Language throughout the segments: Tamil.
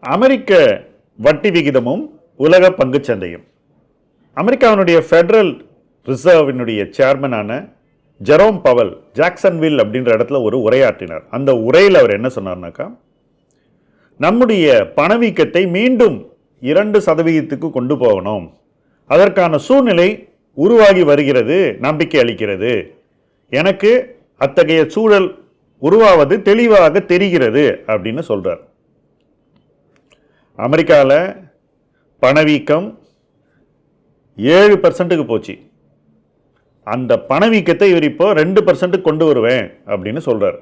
அமெரிக்க வட்டி விகிதமும் உலக பங்குச் சந்தையும். அமெரிக்காவினுடைய ஃபெடரல் ரிசர்வினுடைய சேர்மனான ஜெரோம் பவல் ஜாக்சன்வில் அப்படின்ற இடத்துல ஒரு உரையாற்றினார். அந்த உரையில் அவர் என்ன சொன்னார்னாக்கா நம்முடைய பணவீக்கத்தை மீண்டும் இரண்டு சதவீதத்துக்கு கொண்டு போகணும். அதற்கான சூழ்நிலை உருவாகி வருகிறது நம்பிக்கை அளிக்கிறது. எனக்கு அத்தகைய சூழல் உருவாவது தெளிவாக தெரிகிறது அப்படின்னு சொல்கிறார் அமெரிக்காவில் பணவீக்கம் ஏழு பர்சன்ட்டுக்கு போச்சு. அந்த பணவீக்கத்தை இவர் இப்போ ரெண்டு பர்சன்ட்டுக்கு கொண்டு வருவேன் அப்படின்னு சொல்கிறார்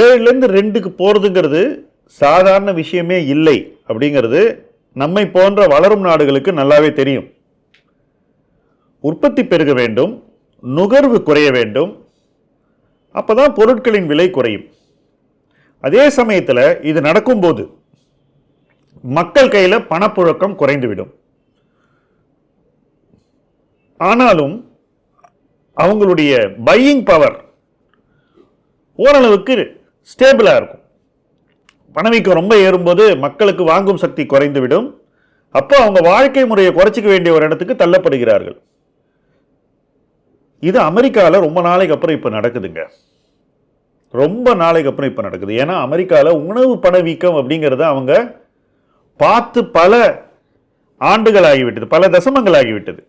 ஏழுலேருந்து ரெண்டுக்கு போகிறதுங்கிறது சாதாரண விஷயமே இல்லை அப்படிங்கிறது நம்மை போன்ற வளரும் நாடுகளுக்கு நல்லாவே தெரியும். உற்பத்தி பெருக வேண்டும் நுகர்வு குறைய வேண்டும். அப்பதான் பொருட்களின் விலை குறையும். அதே சமயத்தில் இது நடக்கும்போது மக்கள் கையில் பணப்புழக்கம் குறைந்துவிடும். ஆனாலும் அவங்களுடைய பையிங் பவர் ஓரளவுக்கு ஸ்டேபிளாக இருக்கும். பணவீக்கம் ரொம்ப ஏறும்போது மக்களுக்கு வாங்கும் சக்தி குறைந்துவிடும். அப்போ அவங்க வாழ்க்கை முறையை குறைச்சிக்க வேண்டிய ஒரு இடத்துக்கு தள்ளப்படுகிறார்கள். இது அமெரிக்காவில் ரொம்ப நாளைக்கு அப்புறம் இப்போ நடக்குதுங்க. ரொம்ப நாளைக்கு அப்புறம் இப்போ நடக்குது. ஏன்னா அமெரிக்காவில் உணவு பணவீக்கம் அப்படிங்கிறத அவங்க பார்த்து பல ஆண்டுகள் ஆகிவிட்டது. பல தசமங்கள் ஆகிவிட்டது.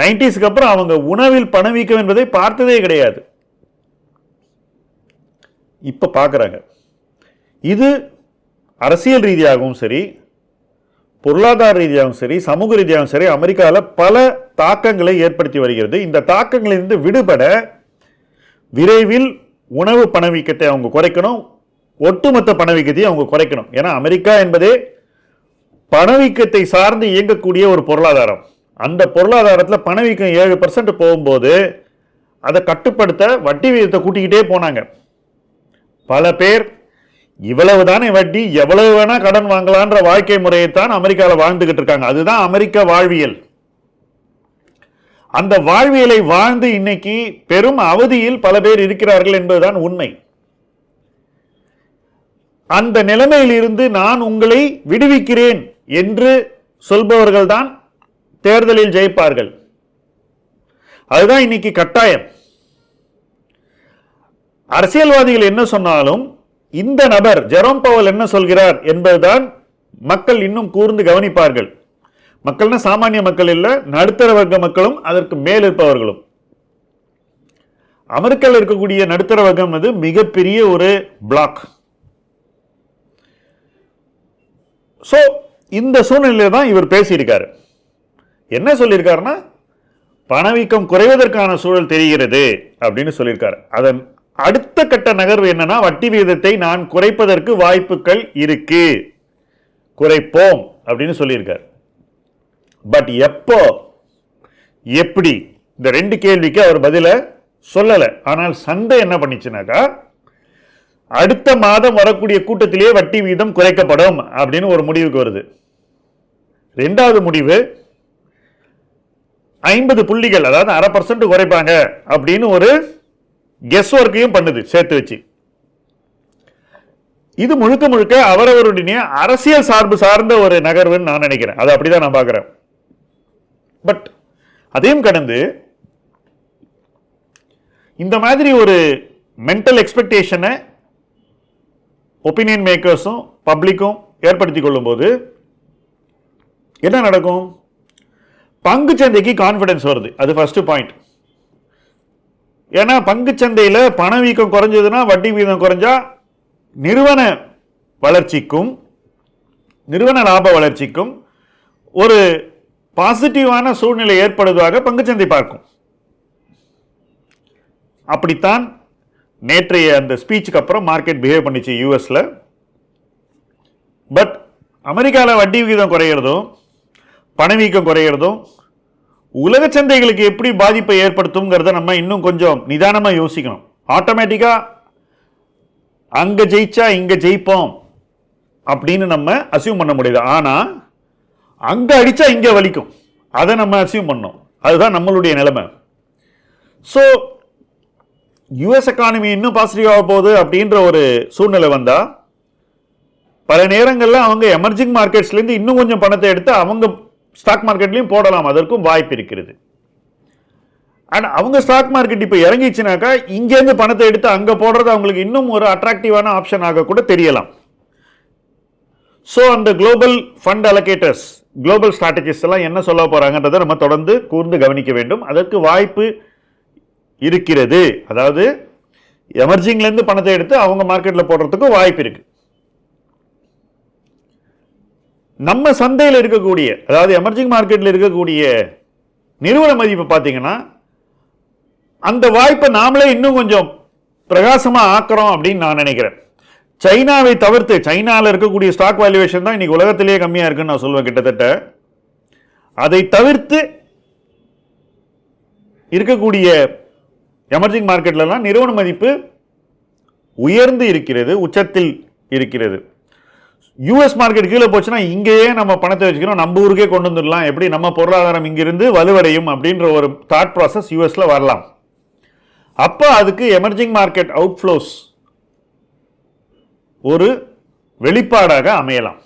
நைன்டிஸ்க்கு அப்புறம் அவங்க உணவில் பணவீக்கம் என்பதை பார்த்ததே கிடையாது. இப்போ பார்க்குறாங்க இது அரசியல் ரீதியாகவும் சரி பொருளாதார ரீதியாகவும் சரி சமூக ரீதியாகவும் சரி அமெரிக்காவில் பல தாக்கங்களை ஏற்படுத்தி வருகிறது. இந்த தாக்கங்களிலிருந்து விடுபட விரைவில் உணவு பணவீக்கத்தை அவங்க குறைக்கணும். ஒட்டுமொத்த பணவீக்கத்தையும் அவங்க குறைக்கணும். ஏன்னா அமெரிக்கா என்பதே பணவீக்கத்தை சார்ந்து இயங்கக்கூடிய ஒரு பொருளாதாரம். அந்த பொருளாதாரத்தில் பணவீக்கம் ஏழு பர்சன்ட் போகும்போது அதை கட்டுப்படுத்த வட்டி விகிதத்தை கூட்டிக்கிட்டே போனாங்க. பல பேர் இவ்வளவு தானே வட்டி எவ்வளவு வேணால் கடன் வாங்கலான்ற வாழ்க்கை முறையைத்தான் அமெரிக்காவில் வாழ்ந்துக்கிட்டு இருக்காங்க. அதுதான் அமெரிக்க வாழ்வியல். அந்த வாழ்வியலை வாழ்ந்து இன்னைக்கு பெரும் அவதியில் பல பேர் இருக்கிறார்கள் என்பதுதான் உண்மை. அந்த நிலைமையில் இருந்து நான் உங்களை விடுவிக்கிறேன் என்று சொல்பவர்கள்தான் தேர்தலில் ஜெயிப்பார்கள். அதுதான் இன்னைக்கு கட்டாயம். அரசியல்வாதிகள் என்ன சொன்னாலும் இந்த நபர் ஜெரோம் பவல் என்ன சொல்கிறார் என்பதுதான் மக்கள் இன்னும் கூர்ந்து கவனிப்பார்கள். மக்கள்னா சாமானிய மக்கள் இல்லை நடுத்தர வர்க்க மக்களும் அதற்கு மேல் இருப்பவர்களும். அமெரிக்காவில் இருக்கக்கூடிய நடுத்தர வர்க்கம் அது மிகப்பெரிய ஒரு பிளாக் ஸோ இந்த சூழ்நிலையில தான் இவர் பேசியிருக்காரு. என்ன சொல்லியிருக்காருன்னா பணவீக்கம் குறைவதற்கான சூழல் தெரிகிறது அப்படின்னு சொல்லியிருக்காரு. அதன் அடுத்த கட்ட நகர்வு என்னன்னா வட்டி விகிதத்தை நான் குறைப்பதற்கு வாய்ப்புகள் இருக்கு. குறைப்போம் அப்படின்னு சொல்லியிருக்காரு. பட் எப்போ? எப்படி? இந்த ரெண்டு கேள்விக்கு அவர் பதிலை சொல்லலை. ஆனால் சந்தை என்ன பண்ணிச்சுனாக்கா அடுத்த மாதம் வரக்கூடிய கூட்டத்திலேயே வட்டி வீதம் குறைக்கப்படும் அப்படின்னு ஒரு முடிவுக்கு வருது. ரெண்டாவது முடிவு ஐம்பது புள்ளிகள் அதாவது அரை பர்சன்ட் குறைப்பாங்க அப்படின்னு ஒரு கெஸ் ஒர்க்கையும் பண்ணுது சேர்த்து வச்சு. இது முழுக்க முழுக்க அவரவருடைய அரசியல் சார்பு சார்ந்த ஒரு நகர்வுன்னு நான் நினைக்கிறேன். அது அப்படிதான் நான் பார்க்குறேன். பட் அதையும் கடந்து இந்த மாதிரி ஒரு மென்டல் எக்ஸ்பெக்டேஷனை ஒப்பீனியன் மேக்கர்ஸும் பப்ளிக்கும் ஏற்படுத்தி கொள்ளும்போது என்ன நடக்கும்? பங்கு சந்தைக்கு கான்ஃபிடன்ஸ் வருது. அது ஃபர்ஸ்ட் பாயிண்ட் ஏன்னா பங்கு சந்தையில் பணவீக்கம் குறைஞ்சதுன்னா வட்டி வீதம் குறைஞ்சா நிறுவன வளர்ச்சிக்கும் நிறுவன லாப வளர்ச்சிக்கும் ஒரு பாசிட்டிவான சூழ்நிலை ஏற்படுவதாக பங்குச்சந்தை பார்க்கும். அப்படித்தான் நேற்றைய அந்த ஸ்பீச்சுக்கு அப்புறம் மார்க்கெட் பிஹேவ் பண்ணிச்சு யூஎஸ்ல. பட் அமெரிக்காவில் வட்டி விகிதம் குறையிறதும் பணவீக்கம் குறையிறதும் உலக சந்தைகளுக்கு எப்படி பாதிப்பை ஏற்படுத்துங்கிறத நம்ம இன்னும் கொஞ்சம் நிதானமாக யோசிக்கணும். ஆட்டோமேட்டிக்காக அங்கே ஜெயிச்சா இங்கே ஜெயிப்போம் அப்படின்னு நம்ம அசியூம் பண்ண முடியாது. ஆனால் அங்கே அடித்தா இங்கே வலிக்கும். அதை நம்ம அச்சீவ் பண்ணோம். அதுதான் நம்மளுடைய நிலைமை. ஸோ யுஎஸ் எக்கானமி இன்னும் பாசிட்டிவாக போகுது அப்படின்ற ஒரு சூழ்நிலை வந்தால் பல நேரங்களில் அவங்க எமர்ஜிங் மார்க்கெட்ஸ்லேருந்து இன்னும் கொஞ்சம் பணத்தை எடுத்து அவங்க ஸ்டாக் மார்க்கெட்லேயும் போடலாம். அதற்கும் வாய்ப்பு இருக்கிறது. அண்ட் அவங்க ஸ்டாக் மார்க்கெட் இப்போ இறங்கிச்சுனாக்கா இங்கேருந்து பணத்தை எடுத்து அங்கே போடுறது அவங்களுக்கு இன்னும் ஒரு அட்ராக்டிவான ஆப்ஷன் ஆக கூட தெரியலாம். ஸோ அந்த global fund allocators global strategists எல்லாம் என்ன சொல்ல போகிறாங்கன்றதை நம்ம தொடர்ந்து கூர்ந்து கவனிக்க வேண்டும். அதற்கு வாய்ப்பு இருக்கிறது. அதாவது எமர்ஜிங்லேருந்து பணத்தை எடுத்து அவங்க மார்க்கெட்டில் போடுறதுக்கும் வாய்ப்பு இருக்கு. நம்ம சந்தையில் இருக்கக்கூடிய அதாவது எமர்ஜிங் மார்க்கெட்டில் இருக்கக்கூடிய நிறுவன மதிப்பு பார்த்தீங்கன்னா அந்த வாய்ப்பை நாமளே இன்னும் கொஞ்சம் பிரகாசமாக ஆக்கிறோம் அப்படின்னு நான் நினைக்கிறேன். சைனாவை தவிர்த்து சைனாவில் இருக்கக்கூடிய ஸ்டாக் வேல்யூவேஷன் தான் இன்றைக்கி உலகத்திலேயே கம்மியாக இருக்குன்னு நான் சொல்லுவேன் கிட்டத்தட்ட. அதை தவிர்த்து இருக்கக்கூடிய எமர்ஜிங் மார்க்கெட்லலாம் நிறுவன மதிப்பு உயர்ந்து இருக்கிறது உச்சத்தில் இருக்கிறது. யூஎஸ் மார்க்கெட் கீழே போச்சுன்னா இங்கேயே நம்ம பணத்தை வச்சுக்கிறோம் நம்ம ஊருக்கே கொண்டு வந்துடலாம். எப்படி? நம்ம பொருளாதாரம் இங்கிருந்து வலுவடையும் அப்படின்ற ஒரு தாட் ப்ராசஸ் யூஎஸில் வரலாம். அப்போ அதுக்கு எமர்ஜிங் மார்க்கெட் அவுட்ஃப்ளோஸ் ஒரு வெளிப்பாடாக அமையலாம்.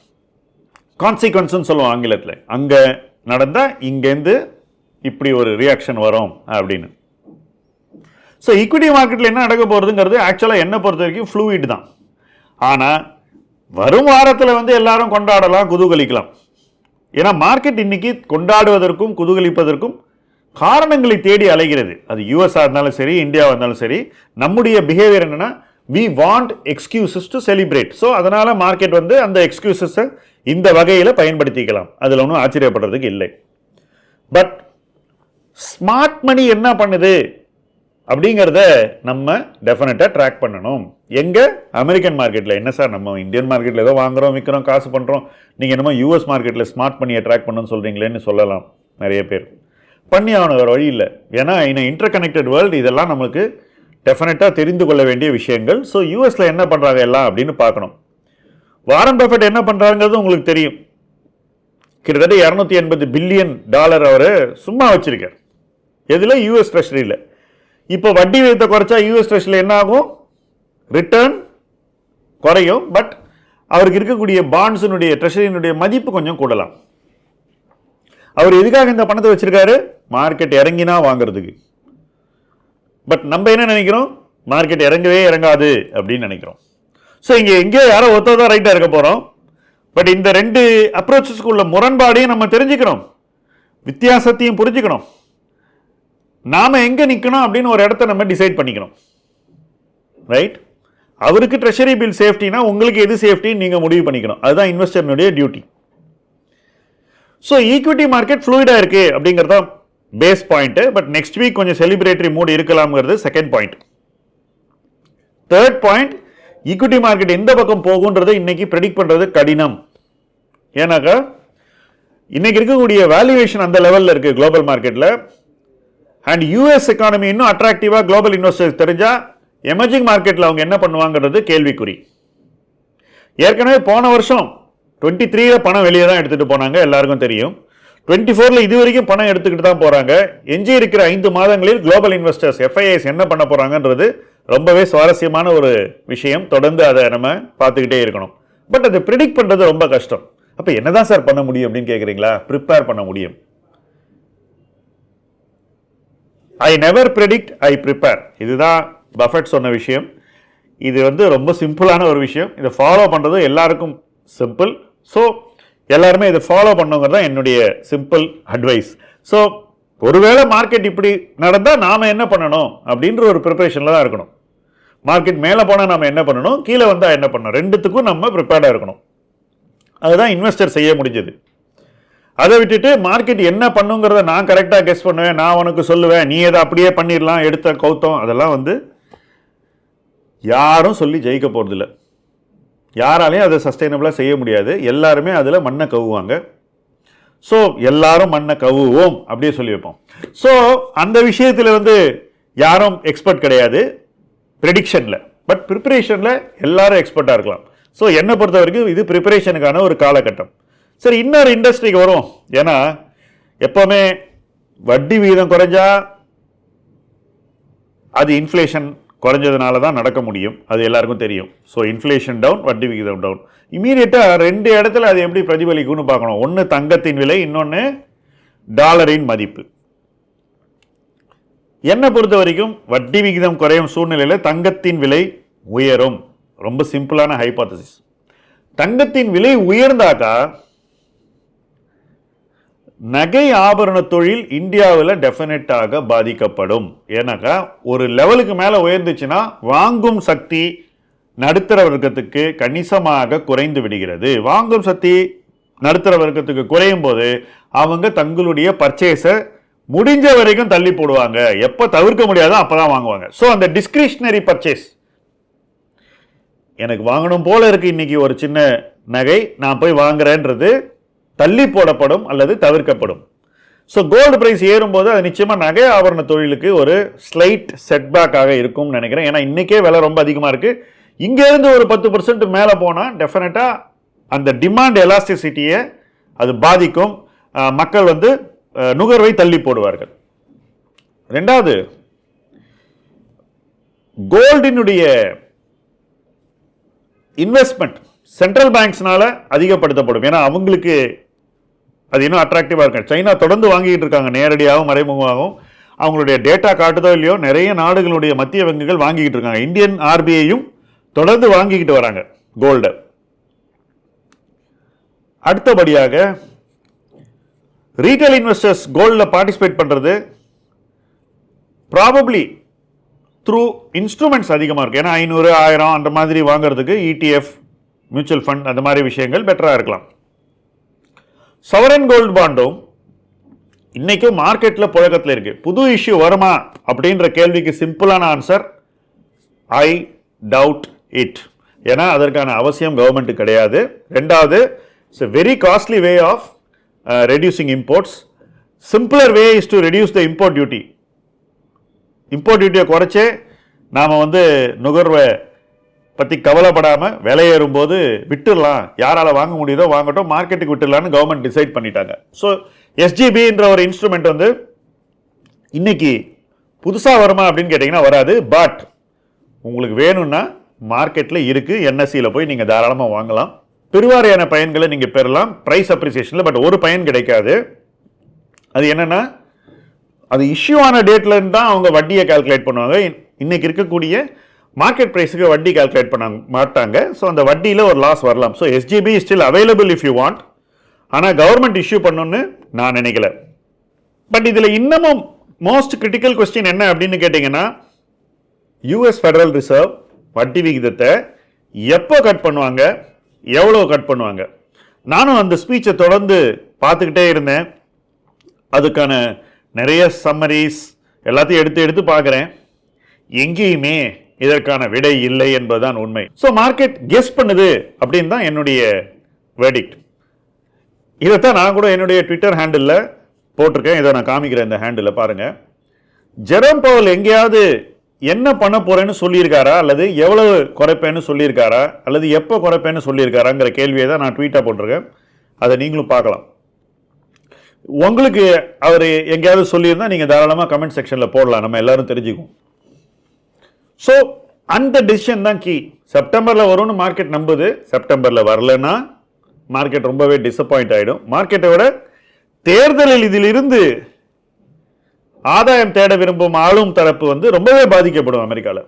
கான்சிக்வன்ஸ்னு சொல்லுவோம் ஆங்கிலத்தில். அங்கே நடந்தால் இங்கேருந்து இப்படி ஒரு ரியாக்ஷன் வரும் அப்படின்னு. ஸோ ஈக்விட்டி மார்க்கெட்டில் என்ன நடக்க போகிறதுங்கிறது ஆக்சுவலாக என்னை பொறுத்த வரைக்கும் ஃப்ளூயிட் தான். ஆனால் வரும் வாரத்தில் வந்து எல்லாரும் கொண்டாடலாம் குதூகலிக்கலாம். ஏன்னா மார்க்கெட் இன்னைக்கு கொண்டாடுவதற்கும் குதூகலிப்பதற்கும் காரணங்களை தேடி அலைகிறது. அது யூஎஸ்ஆ இருந்தாலும் சரி இந்தியாவாக இருந்தாலும் சரி நம்முடைய பிஹேவியர் என்னென்னா we want excuses to celebrate so அதனால் மார்க்கெட் வந்து அந்த எக்ஸ்கியூசஸை இந்த வகையில் பயன்படுத்திக்கலாம். அதில் ஒன்றும் ஆச்சரியப்படுறதுக்கு இல்லை. பட் ஸ்மார்ட் மணி என்ன பண்ணுது? அப்படிங்கிறத நம்ம டெஃபினட்டாக ட்ராக் பண்ணணும். எங்கே? அமெரிக்கன் மார்க்கெட்டில் என்ன சார்? நம்ம இந்தியன் மார்க்கெட்டில் ஏதோ வாங்குறோம் விற்கிறோம் காசு பண்ணுறோம் நீங்கள் என்னமோ யூஎஸ் மார்க்கெட்டில் ஸ்மார்ட் மணியை ட்ராக் பண்ணணும்னு சொல்கிறீங்களேன்னு சொல்லலாம் நிறைய பேர். பண்ணி ஆகணும் வேறு வழி இல்லை. ஏன்னா இன்னும் இன்டர் கனெக்டட் வேர்ல்டு இதெல்லாம் நமக்கு டெஃபினட்டாக தெரிந்து கொள்ள வேண்டிய விஷயங்கள். ஸோ யூஎஸில் என்ன பண்ணுறாங்க எல்லாம் அப்படின்னு பார்க்கணும். வாரன் பஃபெட் என்ன பண்ணுறாங்கிறது உங்களுக்கு தெரியும். கிட்டத்தட்ட இரநூத்தி எண்பது பில்லியன் டாலர் அவர் சும்மா வச்சுருக்கார். எதில்? யூஎஸ் ட்ரெஷரியில் இப்போ வட்டி விகிதத்தை குறைச்சா யூஎஸ் ட்ரெஷரியில் என்ன ஆகும்? ரிட்டர்ன் குறையும். பட் அவருக்கு இருக்கக்கூடிய பாண்ட்ஸினுடைய ட்ரெஷரியினுடைய மதிப்பு கொஞ்சம் கூடலாம். அவர் எதுக்காக இந்த பணத்தை வச்சுருக்காரு? மார்க்கெட் இறங்கினா வாங்குறதுக்கு. பட் நம்ம என்ன நினைக்கிறோம்? மார்க்கெட் இறங்கவே இறங்காது அப்படின்னு நினைக்கிறோம். ஸோ இங்கே எங்கேயோ யாரோ ஒருத்தர் ரைட்டாக இருக்க போகிறோம் பட் இந்த ரெண்டு அப்ரோச்சஸ்க்கு உள்ள முரண்பாடையும் நம்ம தெரிஞ்சுக்கிறோம் வித்தியாசத்தையும் புரிஞ்சுக்கணும். நாம் எங்கே நிற்கணும் அப்படின்னு ஒரு இடத்த நம்ம டிசைட் பண்ணிக்கணும். ரைட் அவருக்கு ட்ரெஷரி பில் சேஃப்டினா உங்களுக்கு எது சேஃப்டின்னு நீங்கள் முடிவு பண்ணிக்கணும். அதுதான் இன்வெஸ்டர்னுடைய டியூட்டி ஸோ ஈக்விட்டி மார்க்கெட் ஃப்ளூயிடாக இருக்குது அப்படிங்கிறது தான் base point but next week கொஞ்சம் celebratory mood இருக்கலாம்ங்கிறது second point third point equity market எந்த பக்கம் போகுன்றதை இன்னைக்கு ப்ரெடிக்ட் பண்ணுறது கடினம். ஏன்னாக்கா இன்னைக்கு இருக்கக்கூடிய வேல்யூவேஷன் அந்த லெவலில் இருக்குது குளோபல் மார்க்கெட்டில் அண்ட் யூஎஸ் எக்கானமி இன்னும் அட்ராக்டிவாக குளோபல் இன்வெஸ்டர்ஸ் தெரிஞ்சால் எமர்ஜிங் மார்க்கெட்டில் அவங்க என்ன பண்ணுவாங்கிறது கேள்விக்குறி. ஏற்கனவே போன வருஷம் டுவெண்ட்டி த்ரீயில் பணம் வெளியே தான் எடுத்துகிட்டு போனாங்க எல்லாருக்கும் தெரியும். டுவெண்ட்டி ஃபோரில் இது வரைக்கும் பணம் எடுத்துக்கிட்டு தான் போகிறாங்க எஞ்சி இருக்கிற ஐந்து மாதங்களில் குளோபல் இன்வெஸ்டர்ஸ் எஃப்ஐஎஸ் என்ன பண்ண போகிறாங்கன்றது ரொம்பவே சுவாரஸ்யமான ஒரு விஷயம். தொடர்ந்து அதை நம்ம பார்த்துக்கிட்டே இருக்கணும். பட் அதை ப்ரிடிக்ட் பண்ணுறது ரொம்ப கஷ்டம். அப்போ என்னதான் சார் பண்ண முடியும் அப்படின்னு கேட்குறீங்களா ப்ரிப்பேர் பண்ண முடியும். I never predict I prepare இதுதான் பஃபட் சொன்ன விஷயம். இது வந்து ரொம்ப சிம்பிளான ஒரு விஷயம். இதை ஃபாலோ பண்ணுறது எல்லாருக்கும் சிம்பிள் ஸோ எல்லாருமே இதை ஃபாலோ பண்ணுங்கிறது தான் என்னுடைய சிம்பிள் அட்வைஸ் ஸோ ஒருவேளை மார்க்கெட் இப்படி நடந்தால் நாம் என்ன பண்ணணும் அப்படின்ற ஒரு ப்ரிப்பரேஷனில் தான் இருக்கணும். மார்க்கெட் மேலே போனால் நம்ம என்ன பண்ணணும்? கீழே வந்தால் என்ன பண்ணணும்? ரெண்டுத்துக்கும் நம்ம ப்ரிப்பேர்டாக இருக்கணும். அதுதான் இன்வெஸ்டர் செய்ய முடிஞ்சது. அதை விட்டுட்டு மார்க்கெட் என்ன பண்ணுங்கிறத நான் கரெக்டாக கெஸ் பண்ணுவேன். நான் உனக்கு சொல்லுவேன். நீ எதை அப்படியே பண்ணிடலாம் எடுத்த கௌத்தம். அதெல்லாம் வந்து யாரும் சொல்லி ஜெயிக்க போகிறதில்ல யாராலையும் அதை சஸ்டைனபிளாக செய்ய முடியாது. எல்லாருமே அதில் மண்ணை கவுவாங்க. ஸோ எல்லாரும் மண்ணை கவுவோம் அப்படியே சொல்லி வைப்போம் ஸோ அந்த விஷயத்தில் வந்து யாரும் எக்ஸ்பர்ட் கிடையாது. ப்ரெடிக்ஷனில் பட் ப்ரிப்பரேஷனில் எல்லாரும் எக்ஸ்பர்ட்டாக இருக்கலாம். ஸோ என்னை பொறுத்த வரைக்கும் இது ப்ரிப்பரேஷனுக்கான ஒரு காலகட்டம். சரி இன்னொரு இண்டஸ்ட்ரிக்கு வரும் ஏன்னா எப்போவுமே வட்டி விகிதம் குறைஞ்சா அது இன்ஃப்ளேஷன் குறைஞ்சதுனால தான் நடக்க முடியும். அது எல்லாருக்கும் தெரியும். ஸோ இன்ஃப்ளேஷன் டவுன் வட்டி விகிதம் டவுன் இமீடியட்டாக ரெண்டு இடத்துல அது எப்படி பிரதிபலிக்கும்னு பார்க்கணும். ஒன்று தங்கத்தின் விலை இன்னொன்று டாலரின் மதிப்பு. என்னை பொறுத்த வரைக்கும்? வட்டி விகிதம் குறையும் சூழ்நிலையில் தங்கத்தின் விலை உயரும். ரொம்ப சிம்பிளான ஹைபாத்தசிஸ் தங்கத்தின் விலை உயர்ந்தாக்கா நகை ஆபரண தொழில் இந்தியாவில் டெஃபினட்டாக பாதிக்கப்படும். ஏன்னாக்கா ஒரு லெவலுக்கு மேலே உயர்ந்துச்சுன்னா வாங்கும் சக்தி நடுத்தர வர்க்கத்துக்கு கணிசமாக குறைந்து விடுகிறது. வாங்கும் சக்தி நடுத்தர வர்க்கத்துக்கு குறையும் போது அவங்க தங்களுடைய பர்ச்சேஸை முடிஞ்ச வரைக்கும் தள்ளி போடுவாங்க. எப்போ தவிர்க்க முடியாதோ அப்போ தான் வாங்குவாங்க. ஸோ அந்த டிஸ்கிரிஷ்னரி பர்ச்சேஸ் எனக்கு வாங்கணும் போல இருக்கு இன்னைக்கு ஒரு சின்ன நகை நான் போய் வாங்குறேன்றது தள்ளி போடப்படும் அல்லது தவிர்க்கப்படும். ஸோ கோல்டு ப்ரைஸ் ஏறும்போது அது நிச்சயமாக நகை ஆபரண தொழிலுக்கு ஒரு ஸ்லைட் செட்பேக்காக இருக்கும்னு நினைக்கிறேன். ஏன்னா இன்றைக்கே விலை ரொம்ப அதிகமாக இருக்குது இங்கேருந்து ஒரு பத்து பர்சன்ட் மேலே போனால் டெஃபினட்டாக அந்த டிமாண்ட் எலாஸ்டிசிட்டியை அது பாதிக்கும். மக்கள் வந்து நுகர்வை தள்ளி போடுவார்கள். ரெண்டாவது கோல்டினுடைய இன்வெஸ்ட்மெண்ட் சென்ட்ரல் பேங்க்ஸ்னால அதிகப்படுத்தப்படும். ஏன்னா அவங்களுக்கு அது இன்னும் அட்ராக்டிவாக இருக்கும் சைனா தொடர்ந்து வாங்கிட்டு இருக்காங்க நேரடியாகவும் மறைமுகமாகவும். அவங்களுடைய டேட்டா காட்டுதோ இல்லையோ நிறைய நாடுகளுடைய மத்திய வங்கிகள் வாங்கிக்கிட்டு இருக்காங்க. இந்தியன் ஆர்பிஐயும் தொடர்ந்து வாங்கிக்கிட்டு வராங்க கோல்டை அடுத்தபடியாக ரீட்டைல் இன்வெஸ்டர்ஸ் கோல்டில் பார்ட்டிசிபேட் பண்ணுறது ப்ராபப்ளி த்ரூ இன்ஸ்ட்ருமெண்ட்ஸ் அதிகமாக இருக்குது ஏன்னா ஐநூறு ஆயிரம் அந்த மாதிரி வாங்குறதுக்கு இடிஎஃப் மியூச்சுவல் ஃபண்ட் அந்த மாதிரி விஷயங்கள் பெட்டராக இருக்கலாம். சவரன் கோல்டு பாண்டும் இன்னைக்கும் மார்க்கெட்டில் புழக்கத்தில் இருக்கு. புது இஷ்யூ வருமா அப்படின்ற கேள்விக்கு சிம்பிளான ஆன்சர் ஐ டவுட் இட் ஏன்னா அதற்கான அவசியம் கவர்மெண்ட்டு கிடையாது. ரெண்டாவது it's a very costly way of reducing imports simpler way is to reduce the import duty import டியூட்டியை குறைச்சே நாம் வந்து நுகர்வை பற்றி கவலைப்படாமல் விலையேறும்போது விட்டுடலாம். யாரால் வாங்க முடியுதோ வாங்கட்டும் மார்க்கெட்டுக்கு விட்டுடலான்னு கவர்மெண்ட் டிசைட் பண்ணிட்டாங்க. ஸோ எஸ்ஜிபின்ற ஒரு இன்ஸ்ட்ருமெண்ட் வந்து இன்னைக்கு புதுசாக வருமா அப்படின்னு கேட்டிங்கன்னா வராது. பட் உங்களுக்கு வேணும்னா மார்க்கெட்டில் இருக்குது என்எஸ்சியில் போய் நீங்கள் தாராளமாக வாங்கலாம். பெருவாரியான பயன்களை நீங்கள் பெறலாம். ப்ரைஸ் அப்ரிசியேஷனில் பட் ஒரு பயன் கிடைக்காது. அது என்னென்னா அது இஷ்யூ ஆன டேட்லேருந்து தான் அவங்க வட்டியை கால்குலேட் பண்ணுவாங்க. இன்றைக்கி இருக்கக்கூடிய மார்க்கெட் ப்ரைஸுக்கு வட்டி கால்குலேட் பண்ண மாட்டாங்க. ஸோ அந்த வட்டியில் ஒரு லாஸ் வரலாம். So SGB still available if you want ஆனால் கவர்மெண்ட் இஷ்யூ பண்ணணும்னு நான் நினைக்கல. பட் இதில் இன்னமும் மோஸ்ட் கிரிட்டிக்கல் கொஸ்டின் என்ன அப்படின்னு கேட்டிங்கன்னா யூஎஸ் ஃபெடரல் ரிசர்வ் வட்டி விகிதத்தை எப்போ கட் பண்ணுவாங்க? எவ்வளோ கட் பண்ணுவாங்க? நானும் அந்த ஸ்பீச்சை தொடர்ந்து பார்த்துக்கிட்டே இருந்தேன். அதுக்கான நிறைய சம்மரிஸ் எல்லாத்தையும் எடுத்து எடுத்து பார்க்குறேன். எங்கேயுமே இதற்கான விடை இல்லை என்பதுதான் உண்மை. ஸோ மார்க்கெட் கெஸ் பண்ணுது அப்படின்னு தான் என்னுடைய வெடிக்ட் இதைத்தான் நான் கூட என்னுடைய ட்விட்டர் ஹேண்டிலில் போட்டிருக்கேன். இதை நான் காமிக்கிறேன் இந்த ஹேண்டில் பாருங்கள் ஜெரம் பவல் எங்கேயாவது என்ன பண்ண போகிறேன்னு சொல்லியிருக்காரா? அல்லது எவ்வளவு குறைப்பேன்னு சொல்லியிருக்காரா? அல்லது எப்போ குறைப்பேன்னு சொல்லியிருக்காராங்கிற கேள்வியை தான் நான் ட்வீட்டாக போட்டிருக்கேன். அதை நீங்களும் பார்க்கலாம். உங்களுக்கு அவர் எங்கேயாவது சொல்லியிருந்தா நீங்கள் தாராளமாக கமெண்ட் செக்ஷனில் போடலாம். நம்ம எல்லாரும் தெரிஞ்சுக்குவோம். ஸோ அந்த டிசிஷன் தான் கீ செப்டம்பரில் வரும்னு மார்க்கெட் நம்புது. செப்டம்பரில் வரலன்னா மார்க்கெட் ரொம்பவே டிசப்பாயிண்ட் ஆகிடும் மார்க்கெட்டை விட தேர்தலில் இதிலிருந்து ஆதாயம் தேட விரும்பும் ஆளும் தரப்பு வந்து ரொம்பவே பாதிக்கப்படும் அமெரிக்காவில்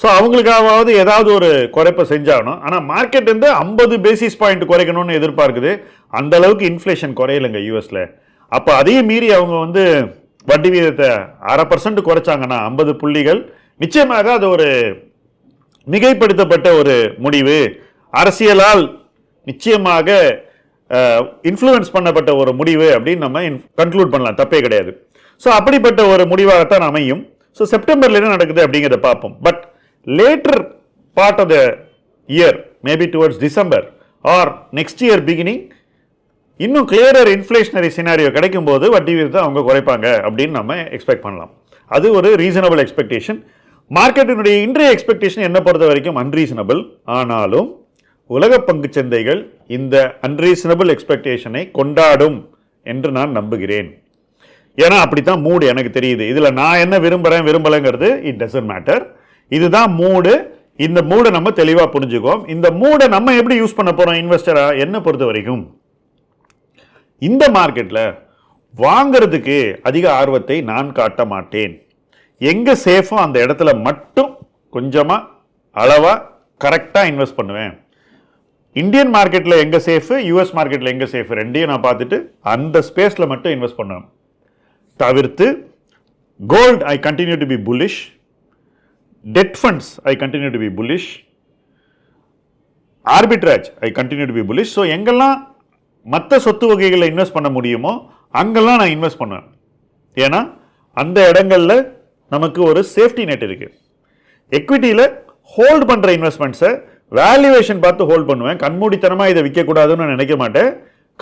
ஸோ அவங்களுக்காவது ஏதாவது ஒரு குறைப்பை செஞ்சாகணும். ஆனால் மார்க்கெட் வந்து ஐம்பது பேசிஸ் பாயிண்ட் குறைக்கணும்னு எதிர்பார்க்குது. அந்த அளவுக்கு இன்ஃப்ளேஷன் குறையலைங்க யூஎஸில் அப்போ அதையும் மீறி அவங்க வந்து வட்டி வீதத்தை அரை பர்சன்ட் குறைச்சாங்கன்னா ஐம்பது புள்ளிகள் நிச்சயமாக அது ஒரு மிகைப்படுத்தப்பட்ட ஒரு முடிவு. அரசியலால் நிச்சயமாக இன்ஃப்ளூயன்ஸ் பண்ணப்பட்ட ஒரு முடிவு அப்படின்னு நம்ம கன்க்ளூட் பண்ணலாம். தப்பே கிடையாது. ஸோ அப்படிப்பட்ட ஒரு முடிவாகத்தான் அமையும். ஸோ செப்டம்பரில் என்ன நடக்குது அப்படிங்கிறத பார்ப்போம். But later part of the year maybe towards December or next year beginning இன்னும் கிளியரர் இன்ஃப்ளேஷனரி சினாரியோ கிடைக்கும் போது வட்டி விகிதத்தை அவங்க குறைப்பாங்க அப்படின்னு நம்ம எக்ஸ்பெக்ட் பண்ணலாம். அது ஒரு ரீசனபிள் எக்ஸ்பெக்டேஷன் மார்க்கெட்டினுடைய இன்றைய எக்ஸ்பெக்டேஷன் என்ன பொறுத்த வரைக்கும் அன்ரீசனபிள் ஆனாலும் உலக பங்குச் சந்தைகள் இந்த அன்ரீசனபிள் எக்ஸ்பெக்டேஷனை கொண்டாடும் என்று நான் நம்புகிறேன். ஏன்னா அப்படித்தான் மூடு எனக்கு தெரியுது. இதில் நான் என்ன விரும்புகிறேன் விரும்பலைங்கிறது இட் டசன்ட் மேட்டர் இதுதான் மூடு. இந்த மூடை நம்ம தெளிவாக புரிஞ்சுக்குவோம். இந்த மூடை நம்ம எப்படி யூஸ் பண்ண போகிறோம் இன்வெஸ்டராக என்ன பொறுத்த வரைக்கும் இந்த மார்க்கெட்டில் வாங்கிறதுக்கு அதிக ஆர்வத்தை நான் காட்ட மாட்டேன். எங்கே சேஃபோ அந்த இடத்துல மட்டும் கொஞ்சமாக அளவாக கரெக்டாக இன்வெஸ்ட் பண்ணுவேன். இந்தியன் மார்க்கெட்டில் எங்கே சேஃபு யூஎஸ் மார்க்கெட்டில் எங்கே சேஃபு ரெண்டையும் நான் பார்த்துட்டு அந்த ஸ்பேஸில் மட்டும் இன்வெஸ்ட் பண்ணுவேன் தவிர்த்து gold I continue to be bullish debt funds I continue to be bullish arbitrage I continue to be bullish so எங்கெல்லாம் மற்ற சொத்து வகைகளில் இன்வெஸ்ட் பண்ண முடியுமோ அங்கெல்லாம் நான் இன்வெஸ்ட் பண்ணுவேன். ஏன்னா அந்த இடங்களில் நமக்கு ஒரு சேஃப்டி நெட் இருக்குது எக்விட்டியில் ஹோல்டு பண்ணுற இன்வெஸ்ட்மெண்ட்ஸை வேல்யூவேஷன் பார்த்து ஹோல்ட் பண்ணுவேன். கண்மூடித்தனமாக இதை விற்கக்கூடாதுன்னு நான் நினைக்க மாட்டேன்.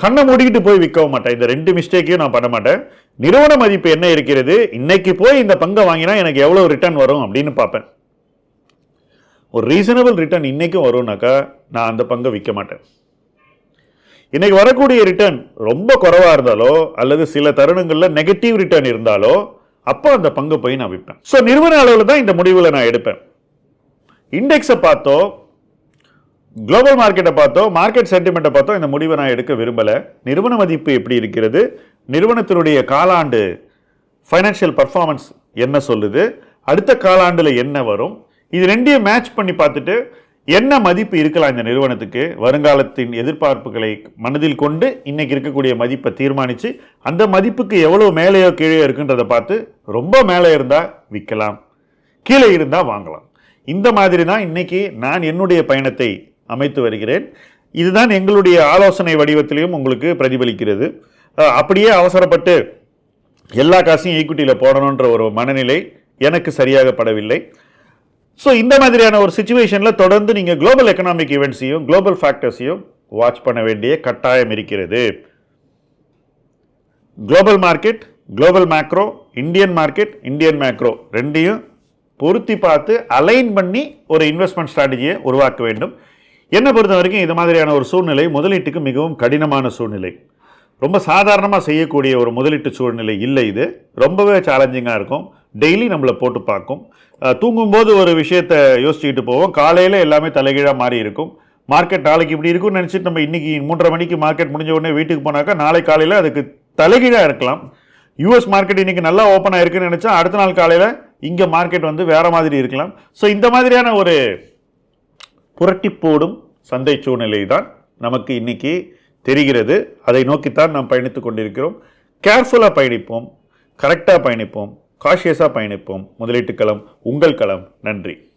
கண்ணை மூடிக்கிட்டு போய் விற்கவும் மாட்டேன். இந்த ரெண்டு மிஸ்டேக்கையும் நான் பண்ண மாட்டேன். நிறுவன மதிப்பு என்ன இருக்கிறது? இன்னைக்கு போய் இந்த பங்கை வாங்கினா எனக்கு எவ்வளோ ரிட்டர்ன் வரும் அப்படின்னு பார்ப்பேன். ஒரு ரீசனபிள் ரிட்டர்ன் இன்றைக்கும் வரும்னாக்கா நான் அந்த பங்கை விற்க மாட்டேன். இன்றைக்கி வரக்கூடிய ரிட்டர்ன் ரொம்ப குறவாக இருந்தாலோ அல்லது சில தருணங்களில் நெகட்டிவ் ரிட்டர்ன் இருந்தாலோ அப்போ அந்த பங்கு போய் நான் விற்பேன். ஸோ நிறுவன அளவில் தான் இந்த முடிவில் நான் எடுப்பேன். இண்டெக்ஸை பார்த்தோ குளோபல் மார்க்கெட்டை பார்த்தோ மார்க்கெட் சென்டிமெண்ட்டை பார்த்தோ இந்த முடிவை நான் எடுக்க விரும்பலை. நிறுவன மதிப்பு எப்படி இருக்கிறது? நிறுவனத்தினுடைய காலாண்டு ஃபைனான்ஷியல் பர்ஃபார்மன்ஸ் என்ன சொல்லுது? அடுத்த காலாண்டில் என்ன வரும்? இது ரெண்டையும் மேட்ச் பண்ணி பார்த்துட்டு என்ன மதிப்பு இருக்கலாம் இந்த நிறுவனத்துக்கு? வருங்காலத்தின் எதிர்பார்ப்புகளை மனதில் கொண்டு இன்னைக்கு இருக்கக்கூடிய மதிப்பை தீர்மானித்து அந்த மதிப்புக்கு எவ்வளோ மேலேயோ கீழே இருக்குன்றதை பார்த்து ரொம்ப மேலே இருந்தால் விற்கலாம் கீழே இருந்தால் வாங்கலாம். இந்த மாதிரி தான் இன்னைக்கு நான் என்னுடைய பயணத்தை அமைத்து வருகிறேன். இதுதான் எங்களுடைய ஆலோசனை வடிவத்திலையும் உங்களுக்கு பிரதிபலிக்கிறது. அப்படியே அவசரப்பட்டு எல்லா காசையும் ஈக்குட்டியில் போடணுன்ற ஒரு மனநிலை எனக்கு சரியாக படவில்லை. ஸோ இந்த மாதிரியான ஒரு சுச்சுவேஷனில் தொடர்ந்து நீங்கள் குளோபல் எக்கனாமிக் ஈவெண்ட்ஸையும் குளோபல் ஃபேக்டர்ஸையும் வாட்ச் பண்ண வேண்டிய கட்டாயம் இருக்கிறது. Global market global macro Indian market Indian macro ரெண்டையும் பொருத்தி பார்த்து அலைன் பண்ணி ஒரு இன்வெஸ்ட்மெண்ட் ஸ்ட்ராட்டஜியை உருவாக்க வேண்டும். என்னை பொறுத்த வரைக்கும் இது மாதிரியான ஒரு சூழ்நிலை முதலீட்டுக்கு மிகவும் கடினமான சூழ்நிலை. ரொம்ப சாதாரணமாக செய்யக்கூடிய ஒரு முதலீட்டு சூழ்நிலை இல்லை இது. ரொம்பவே சேலஞ்சிங்காக இருக்கும். டெய்லி நம்மளை போட்டு பார்க்கும். தூங்கும்போது ஒரு விஷயத்தை யோசிச்சுக்கிட்டு போவோம். காலையில் எல்லாமே தலைகீழாக மாறி இருக்கும். மார்க்கெட் நாளைக்கு இப்படி இருக்கும்னு நினச்சிட்டு நம்ம இன்றைக்கி மூன்றரை மணிக்கு மார்க்கெட் முடிஞ்ச உடனே வீட்டுக்கு போனாக்கா நாளை காலையில் அதுக்கு தலைகீழாக இருக்கலாம். யூஎஸ் மார்க்கெட் இன்னைக்கு நல்லா ஓப்பன் ஆயிருக்குன்னு நினச்சா அடுத்த நாள் காலையில் இங்கே மார்க்கெட் வந்து வேறு மாதிரி இருக்கலாம். ஸோ இந்த மாதிரியான ஒரு புரட்டி போடும் சந்தை சூழ்நிலை தான் நமக்கு இன்றைக்கி தெரிகிறது. அதை நோக்கித்தான் நாம் பயணித்துக் கொண்டிருக்கிறோம். கேர்ஃபுல்லாக பயணிப்போம். கரெக்டாக பயணிப்போம். காஷியஸாக பயணிப்போம். முதலீட்டு களம் உங்கள் களம். நன்றி.